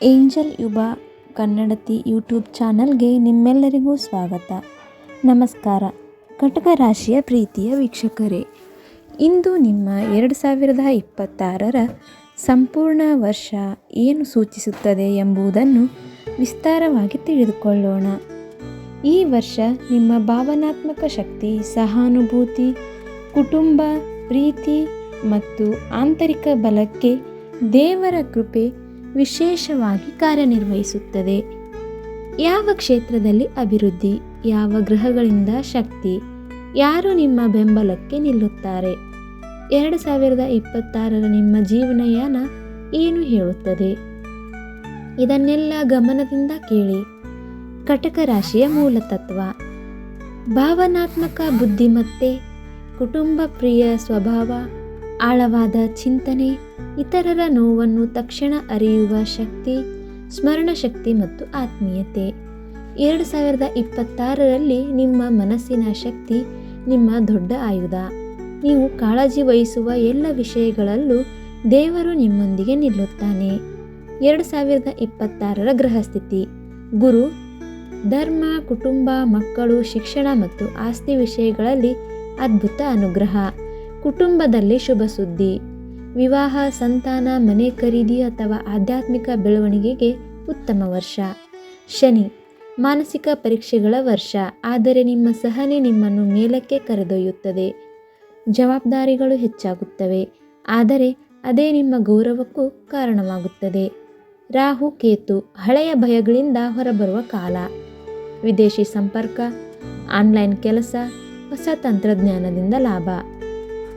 Angel ಯುಬ ಕನ್ನಡತಿ YouTube ಚಾನಲ್ಗೆ ನಿಮ್ಮೆಲ್ಲರಿಗೂ ಸ್ವಾಗತ. ನಮಸ್ಕಾರ. ಕಟಕ ರಾಶಿಯ ಪ್ರೀತಿಯ ವೀಕ್ಷಕರೇ, ಇಂದು ನಿಮ್ಮ ಎರಡು ಸಾವಿರದ ಇಪ್ಪತ್ತಾರರ ಸಂಪೂರ್ಣ ವರ್ಷ ಏನು ಸೂಚಿಸುತ್ತದೆ ಎಂಬುದನ್ನು ವಿಸ್ತಾರವಾಗಿ ತಿಳಿದುಕೊಳ್ಳೋಣ. ಈ ವರ್ಷ ನಿಮ್ಮ ಭಾವನಾತ್ಮಕ ಶಕ್ತಿ, ಸಹಾನುಭೂತಿ, ಕುಟುಂಬ, ಪ್ರೀತಿ ಮತ್ತು ಆಂತರಿಕ ಬಲಕ್ಕೆ ದೇವರ ಕೃಪೆ ವಿಶೇಷವಾಗಿ ಕಾರ್ಯನಿರ್ವಹಿಸುತ್ತದೆ. ಯಾವ ಕ್ಷೇತ್ರದಲ್ಲಿ ಅಭಿವೃದ್ಧಿ, ಯಾವ ಗ್ರಹಗಳಿಂದ ಶಕ್ತಿ, ಯಾರು ನಿಮ್ಮ ಬೆಂಬಲಕ್ಕೆ ನಿಲ್ಲುತ್ತಾರೆ? ಎರಡು ಸಾವಿರದ ಇಪ್ಪತ್ತಾರರ ನಿಮ್ಮ ಜೀವನಯಾನ ಏನು ಹೇಳುತ್ತದೆ? ಇದನ್ನೆಲ್ಲ ಗಮನದಿಂದ ಕೇಳಿ. ಕಟಕ ರಾಶಿಯ ಮೂಲತತ್ವ ಭಾವನಾತ್ಮಕ ಬುದ್ಧಿಮತ್ತೆ, ಕುಟುಂಬ ಪ್ರಿಯ ಸ್ವಭಾವ ಆಳವಾದ ಚಿಂತನೆ, ಇತರರ ನೋವನ್ನು ತಕ್ಷಣ ಅರಿಯುವ ಶಕ್ತಿ, ಸ್ಮರಣ ಶಕ್ತಿ ಮತ್ತು ಆತ್ಮೀಯತೆ. ಎರಡು ಸಾವಿರದ ಇಪ್ಪತ್ತಾರರಲ್ಲಿ ನಿಮ್ಮ ಮನಸ್ಸಿನ ಶಕ್ತಿ ನಿಮ್ಮ ದೊಡ್ಡ ಆಯುಧ. ನೀವು ಕಾಳಜಿ ವಹಿಸುವ ಎಲ್ಲ ವಿಷಯಗಳಲ್ಲೂ ದೇವರು ನಿಮ್ಮೊಂದಿಗೆ ನಿಲ್ಲುತ್ತಾನೆ. ಎರಡು ಸಾವಿರದ ಇಪ್ಪತ್ತಾರರ ಗೃಹಸ್ಥಿತಿ. ಗುರು, ಧರ್ಮ, ಕುಟುಂಬ, ಮಕ್ಕಳು, ಶಿಕ್ಷಣ ಮತ್ತು ಆಸ್ತಿ ವಿಷಯಗಳಲ್ಲಿ ಅದ್ಭುತ ಅನುಗ್ರಹ. ಕುಟುಂಬದಲ್ಲಿ ಶುಭ ಸುದ್ದಿ. ವಿವಾಹ, ಸಂತಾನ, ಮನೆ ಖರೀದಿ ಅಥವಾ ಆಧ್ಯಾತ್ಮಿಕ ಬೆಳವಣಿಗೆಗೆ ಉತ್ತಮ ವರ್ಷ. ಶನಿ, ಮಾನಸಿಕ ಪರೀಕ್ಷೆಗಳ ವರ್ಷ, ಆದರೆ ನಿಮ್ಮ ಸಹನೆ ನಿಮ್ಮನ್ನು ಮೇಲಕ್ಕೆ ಕರೆದೊಯ್ಯುತ್ತದೆ. ಜವಾಬ್ದಾರಿಗಳು ಹೆಚ್ಚಾಗುತ್ತವೆ, ಆದರೆ ಅದೇ ನಿಮ್ಮ ಗೌರವಕ್ಕೂ ಕಾರಣವಾಗುತ್ತದೆ. ರಾಹು, ಕೇತು, ಹಳೆಯ ಭಯಗಳಿಂದ ಹೊರಬರುವ ಕಾಲ. ವಿದೇಶಿ ಸಂಪರ್ಕ, ಆನ್ಲೈನ್ ಕೆಲಸ, ಹೊಸ ತಂತ್ರಜ್ಞಾನದಿಂದ ಲಾಭ.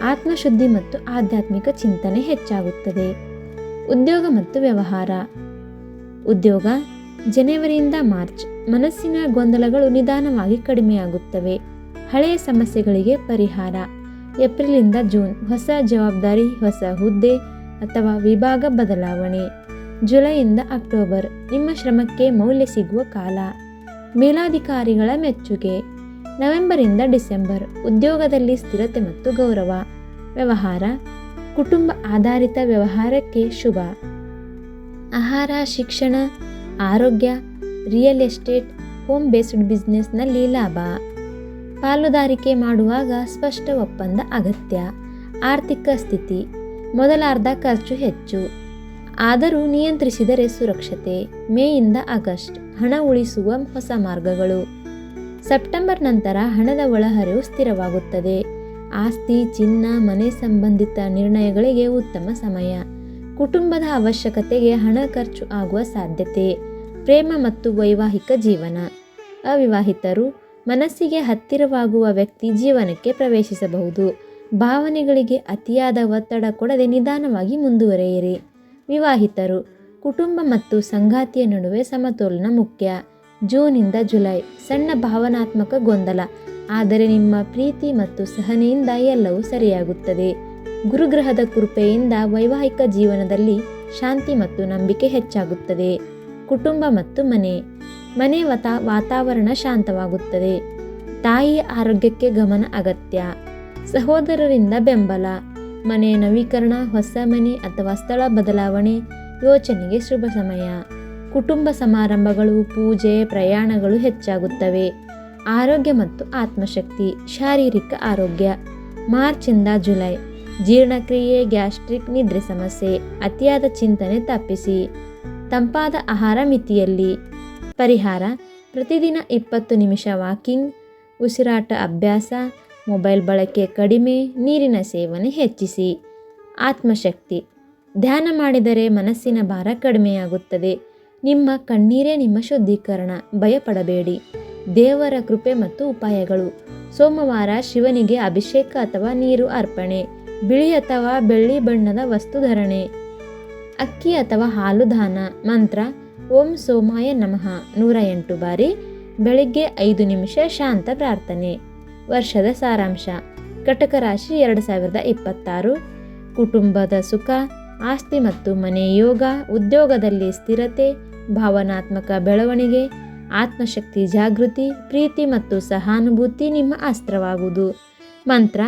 ಆತ್ಮಶುದ್ಧಿ ಮತ್ತು ಆಧ್ಯಾತ್ಮಿಕ ಚಿಂತನೆ ಹೆಚ್ಚಾಗುತ್ತದೆ. ಉದ್ಯೋಗ ಮತ್ತು ವ್ಯವಹಾರ. ಉದ್ಯೋಗ, ಜನವರಿಯಿಂದ ಮಾರ್ಚ್, ಮನಸ್ಸಿನ ಗೊಂದಲಗಳು ನಿಧಾನವಾಗಿ ಕಡಿಮೆಯಾಗುತ್ತವೆ. ಹಳೆಯ ಸಮಸ್ಯೆಗಳಿಗೆ ಪರಿಹಾರ. ಏಪ್ರಿಲಿಂದ ಜೂನ್, ಹೊಸ ಜವಾಬ್ದಾರಿ, ಹೊಸ ಹುದ್ದೆ ಅಥವಾ ವಿಭಾಗ ಬದಲಾವಣೆ. ಜುಲೈಯಿಂದ ಅಕ್ಟೋಬರ್, ನಿಮ್ಮ ಶ್ರಮಕ್ಕೆ ಮೌಲ್ಯ ಸಿಗುವ ಕಾಲ. ಮೇಲಾಧಿಕಾರಿಗಳ ಮೆಚ್ಚುಗೆ. ನವೆಂಬರಿಂದ ಡಿಸೆಂಬರ್, ಉದ್ಯೋಗದಲ್ಲಿ ಸ್ಥಿರತೆ ಮತ್ತು ಗೌರವ. ವ್ಯವಹಾರ, ಕುಟುಂಬ ಆಧಾರಿತ ವ್ಯವಹಾರಕ್ಕೆ ಶುಭ. ಆಹಾರ, ಶಿಕ್ಷಣ, ಆರೋಗ್ಯ, ರಿಯಲ್ ಎಸ್ಟೇಟ್, ಹೋಮ್ ಬೇಸ್ಡ್ ಬಿಸ್ನೆಸ್ನಲ್ಲಿ ಲಾಭ. ಪಾಲುದಾರಿಕೆ ಮಾಡುವಾಗ ಸ್ಪಷ್ಟ ಒಪ್ಪಂದ ಅಗತ್ಯ. ಆರ್ಥಿಕ ಸ್ಥಿತಿ ಮೊದಲಾರ್ಧ ಖರ್ಚು ಹೆಚ್ಚು. ಆದರೂ ನಿಯಂತ್ರಿಸಿದರೆ ಸುರಕ್ಷತೆ. ಮೇಯಿಂದ ಆಗಸ್ಟ್, ಹಣ ಉಳಿಸುವ ಹೊಸ ಮಾರ್ಗಗಳು. ಸೆಪ್ಟೆಂಬರ್ ನಂತರ ಹಣದ ಒಳಹರಿವು ಸ್ಥಿರವಾಗುತ್ತದೆ. ಆಸ್ತಿ, ಚಿನ್ನ, ಮನೆ ಸಂಬಂಧಿತ ನಿರ್ಣಯಗಳಿಗೆ ಉತ್ತಮ ಸಮಯ. ಕುಟುಂಬದ ಅವಶ್ಯಕತೆಗೆ ಹಣ ಖರ್ಚು ಆಗುವ ಸಾಧ್ಯತೆ. ಪ್ರೇಮ ಮತ್ತು ವೈವಾಹಿಕ ಜೀವನ. ಅವಿವಾಹಿತರು ಮನಸ್ಸಿಗೆ ಹತ್ತಿರವಾಗುವ ವ್ಯಕ್ತಿ ಜೀವನಕ್ಕೆ ಪ್ರವೇಶಿಸಬಹುದು. ಭಾವನೆಗಳಿಗೆ ಅತಿಯಾದ ಒತ್ತಡ ಕೊಡದೆ ನಿಧಾನವಾಗಿ ಮುಂದುವರೆಯಿರಿ. ವಿವಾಹಿತರು ಕುಟುಂಬ ಮತ್ತು ಸಂಗಾತಿಯ ನಡುವೆ ಸಮತೋಲನ ಮುಖ್ಯ. ಜೂನಿಂದ ಜುಲೈ. ಸಣ್ಣ ಭಾವನಾತ್ಮಕ ಗೊಂದಲ. ಆದರೆ ನಿಮ್ಮ ಪ್ರೀತಿ ಮತ್ತು ಸಹನೆಯಿಂದ ಎಲ್ಲವೂ ಸರಿಯಾಗುತ್ತದೆ. ಗುರುಗ್ರಹದ ಕೃಪೆಯಿಂದ ವೈವಾಹಿಕ ಜೀವನದಲ್ಲಿ ಶಾಂತಿ ಮತ್ತು ನಂಬಿಕೆ ಹೆಚ್ಚಾಗುತ್ತದೆ. ಕುಟುಂಬ ಮತ್ತು ಮನೆ. ಮನೆ ವತಾ, ವಾತಾವರಣ ಶಾಂತವಾಗುತ್ತದೆ. ತಾಯಿಯ ಆರೋಗ್ಯಕ್ಕೆ ಗಮನ ಅಗತ್ಯ. ಸಹೋದರರಿಂದ ಬೆಂಬಲ. ಮನೆ ನವೀಕರಣ, ಹೊಸ ಮನೆ ಅಥವಾ ಸ್ಥಳ ಬದಲಾವಣೆ ಯೋಚನೆಗೆ ಶುಭ ಸಮಯ. ಕುಟುಂಬ ಸಮಾರಂಭಗಳು, ಪೂಜೆ, ಪ್ರಯಾಣಗಳು ಹೆಚ್ಚಾಗುತ್ತವೆ. ಆರೋಗ್ಯ ಮತ್ತು ಆತ್ಮಶಕ್ತಿ, ಶಾರೀರಿಕ ಆರೋಗ್ಯ. ಮಾರ್ಚಿಂದ ಜುಲೈ, ಜೀರ್ಣಕ್ರಿಯೆ, ಗ್ಯಾಸ್ಟ್ರಿಕ್ ನಿದ್ರೆ ಸಮಸ್ಯೆ, ಅತಿಯಾದ ಚಿಂತನೆ ತಪ್ಪಿಸಿ. ತಂಪಾದ ಆಹಾರ ಮಿತಿಯಲ್ಲಿ. ಪರಿಹಾರ, ಪ್ರತಿದಿನ ಇಪ್ಪತ್ತು ನಿಮಿಷ ವಾಕಿಂಗ್, ಉಸಿರಾಟ ಅಭ್ಯಾಸ, ಮೊಬೈಲ್ ಬಳಕೆ ಕಡಿಮೆ, ನೀರಿನ ಸೇವನೆ ಹೆಚ್ಚಿಸಿ. ಆತ್ಮಶಕ್ತಿ, ಧ್ಯಾನ ಮಾಡಿದರೆ ಮನಸ್ಸಿನ ಭಾರ ಕಡಿಮೆಯಾಗುತ್ತದೆ. ನಿಮ್ಮ ಕಣ್ಣೀರೇ ನಿಮ್ಮ ಶುದ್ಧೀಕರಣ. ಭಯಪಡಬೇಡಿ. ದೇವರ ಕೃಪೆ ಮತ್ತು ಉಪಾಯಗಳು. ಸೋಮವಾರ ಶಿವನಿಗೆ ಅಭಿಷೇಕ ಅಥವಾ ನೀರು ಅರ್ಪಣೆ. ಬಿಳಿ ಅಥವಾ ಬೆಳ್ಳಿ ಬಣ್ಣದ ವಸ್ತು ಧರಣೆ. ಅಕ್ಕಿ ಅಥವಾ ಹಾಲು ದಾನ. ಮಂತ್ರ, ಓಂ ಸೋಮಾಯ ನಮಃ. ನೂರ ಎಂಟು ಬಾರಿ ಬೆಳಿಗ್ಗೆ ಐದು ನಿಮಿಷ ಶಾಂತ ಪ್ರಾರ್ಥನೆ. ವರ್ಷದ ಸಾರಾಂಶ. ಕಟಕ ರಾಶಿ ಎರಡು ಸಾವಿರದ ಇಪ್ಪತ್ತಾರು. ಕುಟುಂಬದ ಸುಖ, ಆಸ್ತಿ ಮತ್ತು ಮನೆ ಯೋಗ, ಉದ್ಯೋಗದಲ್ಲಿ ಸ್ಥಿರತೆ ಭಾವನಾತ್ಮಕ ಬೆಳವಣಿಗೆ, ಆತ್ಮಶಕ್ತಿ ಜಾಗೃತಿ, ಪ್ರೀತಿ ಮತ್ತು ಸಹಾನುಭೂತಿ ನಿಮ್ಮ ಅಸ್ತ್ರವಾಗುವುದು. ಮಂತ್ರ,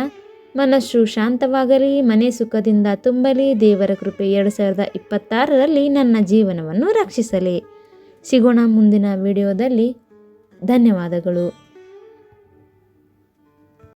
ಮನಸ್ಸು ಶಾಂತವಾಗಲಿ, ಮನೆ ಸುಖದಿಂದ ತುಂಬಲಿ, ದೇವರ ಕೃಪೆ ಎರಡು ಸಾವಿರದ ಇಪ್ಪತ್ತಾರರಲ್ಲಿ ನನ್ನ ಜೀವನವನ್ನು ರಕ್ಷಿಸಲಿ. ಸಿಗೋಣ ಮುಂದಿನ ವಿಡಿಯೋದಲ್ಲಿ. ಧನ್ಯವಾದಗಳು.